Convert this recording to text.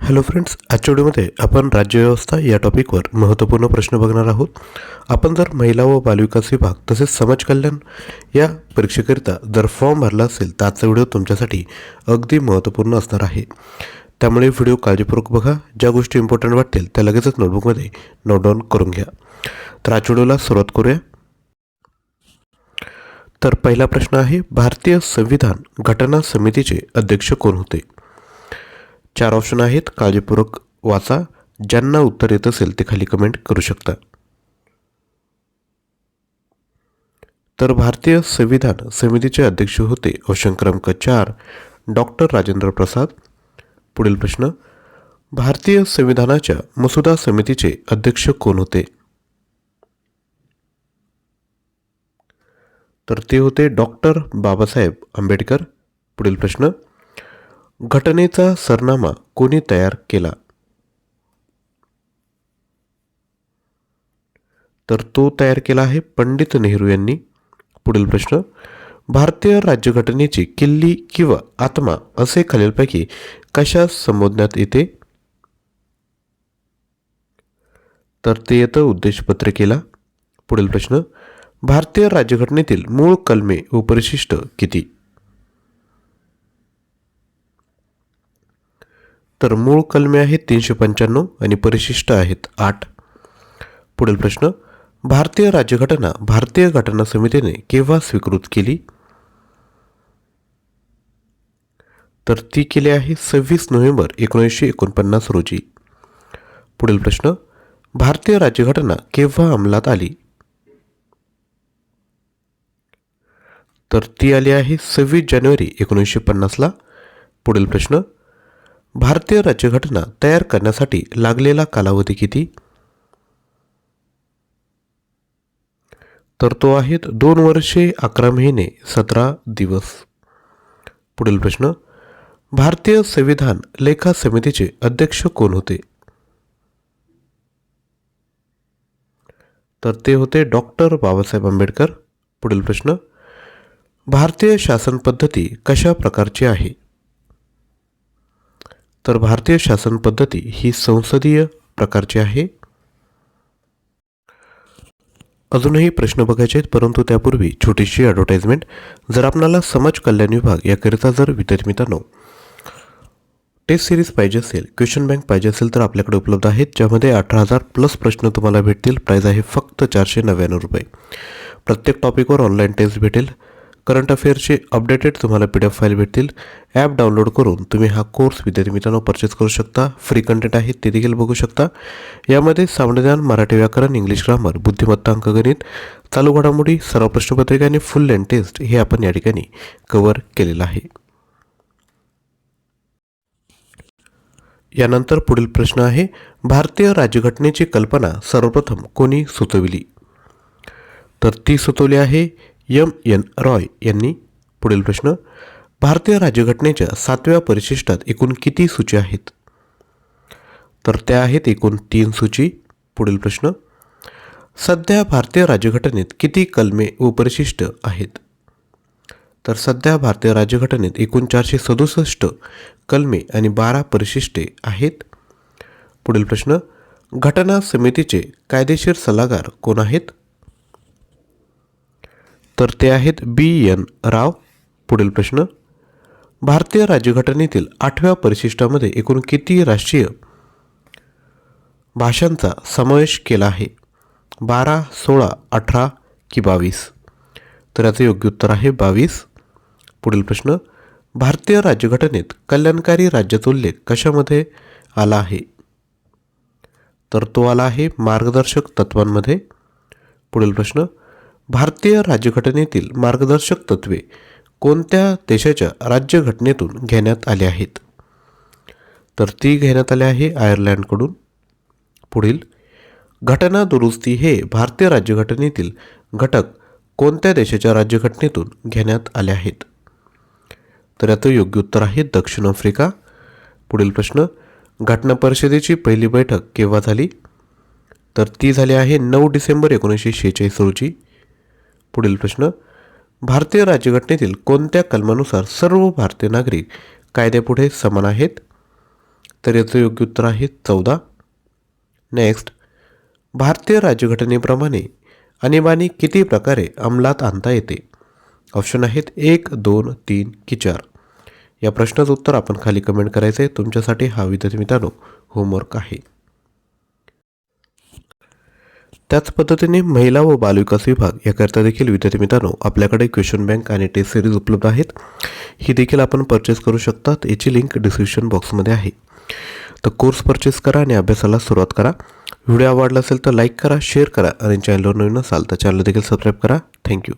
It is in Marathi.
हॅलो फ्रेंड्स आजच्या व्हिडिओमध्ये आपण राज्यव्यवस्था या टॉपिकवर महत्त्वपूर्ण प्रश्न बघणार आहोत. आपण जर महिला व बालविकास विभाग तसेच समाज कल्याण या परीक्षेकरिता जर फॉर्म भरला असेल तर आजचा व्हिडिओ तुमच्यासाठी अगदी महत्त्वपूर्ण असणार आहे. त्यामुळे व्हिडिओ काळजीपूर्वक बघा. ज्या गोष्टी इम्पॉर्टंट वाटतील त्या लगेचच नोटबुकमध्ये नोट डाऊन करून घ्या. तर आजच्या व्हिडिओला सुरुवात करूया. तर पहिला प्रश्न आहे भारतीय संविधान घटना समितीचे अध्यक्ष कोण होते? चार ऑप्शन आहेत. काळजीपूर्वक वाचा. ज्यांना उत्तर येत असेल ते खाली कमेंट करू शकता. तर भारतीय संविधान समितीचे अध्यक्ष होते ऑप्शन क्रमांक चार डॉक्टर राजेंद्र प्रसाद. पुढील प्रश्न. भारतीय संविधानाच्या मसुदा समितीचे अध्यक्ष कोण होते? तर ते होते डॉक्टर बाबासाहेब आंबेडकर. पुढील प्रश्न. घटनेचा सरनामा कोणी तयार केला? तर तो तयार केला आहे पंडित नेहरू यांनी. पुढील प्रश्न. भारतीय राज्यघटनेची किल्ली किंवा आत्मा असे खालीलपैकी कशा संबोधण्यात येते? तर ते येतं उद्देशपत्रिकेला. पुढील प्रश्न. भारतीय राज्यघटनेतील मूळ कलमे व परिशिष्ट किती? तर मूळ कलमे आहेत तीनशे पंच्याण्णव आणि परिशिष्ट आहेत आठ. पुढील प्रश्न भारतीय राज्यघटना भारतीय घटना समितीने केव्हा स्वीकृत केली? तर ती केली आहे सव्वीस नोव्हेंबर एकोणीसशे एकोणपन्नास रोजी. पुढील प्रश्न भारतीय राज्यघटना केव्हा अंमलात आली? तर ती आली आहे सव्वीस जानेवारी एकोणीसशे पन्नासला. पुढील प्रश्न भारतीय राज्यघटना तयार करण्यासाठी लागलेला कालावधी किती? तर तो आहेत दोन वर्षे अकरा महिने सतरा दिवस. पुढील प्रश्न. भारतीय संविधान लेखा समितीचे अध्यक्ष कोण होते? तर ते होते डॉक्टर बाबासाहेब आंबेडकर. पुढील प्रश्न. भारतीय शासन पद्धती कशा प्रकारची आहे? तर भारतीय शासन पद्धती ही संसदीय प्रकारची आहे. अजूनही प्रश्न बघायचे आहेत परंतु त्यापूर्वी छोटीशी ॲडव्हर्टाईजमेंट जर आपणाला समाज कल्याण विभाग याकरिता जर विद्यार्थी मित्रांनो टेस्ट सिरीज पाहिजे असेल क्वेश्चन बँक पाहिजे असेल तर आपल्याकडे उपलब्ध आहेत ज्यामध्ये अठरा हजार प्लस प्रश्न तुम्हाला भेटतील. प्राईज आहे फक्त चारशे नव्याण्णव रुपये. प्रत्येक टॉपिकवर ऑनलाईन टेस्ट भेटेल. करंट अफेअरचे अपडेटेड तुम्हाला पी डी एफ फाईल भेटतील. ॲप डाउनलोड करून तुम्ही हा कोर्स विद्यार्थी मित्रांनो परचेस करू शकता. फ्री कंटेंट आहे ते देखील बघू शकता. यामध्ये सामान्यज्ञान मराठी व्याकरण इंग्लिश ग्रामर बुद्धिमत्ता अंकगणित चालू घडामोडी सर्व प्रश्नपत्रिका आणि फुल लेन टेस्ट हे आपण या ठिकाणी कव्हर केलेलं आहे. यानंतर पुढील प्रश्न आहे भारतीय राज्यघटनेची कल्पना सर्वप्रथम कोणी सुचविली? तर ती सुचवली आहे एम एन रॉय यांनी पुढील प्रश्न भारतीय राज्यघटनेच्या सातव्या परिशिष्टात एकूण किती सूची आहेत? तर त्या आहेत एकूण तीन सूची. पुढील प्रश्न सध्या भारतीय राज्यघटनेत किती कलमे व परिशिष्ट आहेत? तर सध्या भारतीय राज्यघटनेत एकूण चारशे सदुसष्ट कलमे आणि बारा परिशिष्टे आहेत. पुढील प्रश्न घटना समितीचे कायदेशीर सल्लागार कोण आहेत? तर ते आहेत बी एन राव पुढील प्रश्न. भारतीय राज्यघटनेतील आठव्या परिशिष्टामध्ये एकूण किती राष्ट्रीय भाषांचा समावेश केला आहे? बारा सोळा अठरा की बावीस? तर याचं योग्य उत्तर आहे बावीस. पुढील प्रश्न. भारतीय राज्यघटनेत कल्याणकारी राज्याचा उल्लेख कशामध्ये आला आहे? तर तो आला आहे मार्गदर्शक तत्वांमध्ये. पुढील प्रश्न. भारतीय राज्यघटनेतील मार्गदर्शक तत्वे कोणत्या देशाच्या राज्यघटनेतून घेण्यात आले आहेत? तर ती घेण्यात आली आहे आयर्लंडकडून. पुढील घटना दुरुस्ती हे भारतीय राज्यघटनेतील घटक कोणत्या देशाच्या राज्यघटनेतून घेण्यात आले आहेत? तर याचं योग्य उत्तर आहे दक्षिण आफ्रिका. पुढील प्रश्न घटना परिषदेची पहिली बैठक केव्हा झाली? तर ती झाली आहे नऊ डिसेंबर एकोणीसशे शेहेचाळीस रोजी. पुढील प्रश्न भारतीय राज्यघटनेतील कोणत्या कलमानुसार सर्व भारतीय नागरिक कायद्यापुढे समान आहेत? तर याचं योग्य उत्तर आहे चौदा. नेक्स्ट भारतीय राज्यघटनेप्रमाणे आणीबाणी किती प्रकारे अंमलात आणता येते? ऑप्शन आहेत एक दोन तीन की चार. या प्रश्नाचं उत्तर आपण खाली कमेंट करायचं आहे तुमच्यासाठी हा विद्यार्थी मित्रांनो होमवर्क आहे. त्याच पद्धतीने महिला व बालविकास विभाग याकरता देखील विद्यार्थी मित्रांनो आपल्याकडे क्वेश्चन बँक आणि टेस्ट सिरीज उपलब्ध आहेत. ही देखील आपण परचेस करू शकतात. याची लिंक डिस्क्रिप्शन बॉक्समध्ये आहे. तर कोर्स परचेस करा आणि अभ्यासाला सुरुवात करा. व्हिडिओ आवडला असेल तर लाईक करा शेअर करा आणि चॅनलवर नवीन असाल तर चॅनल देखील सबस्क्राईब करा. थँक्यू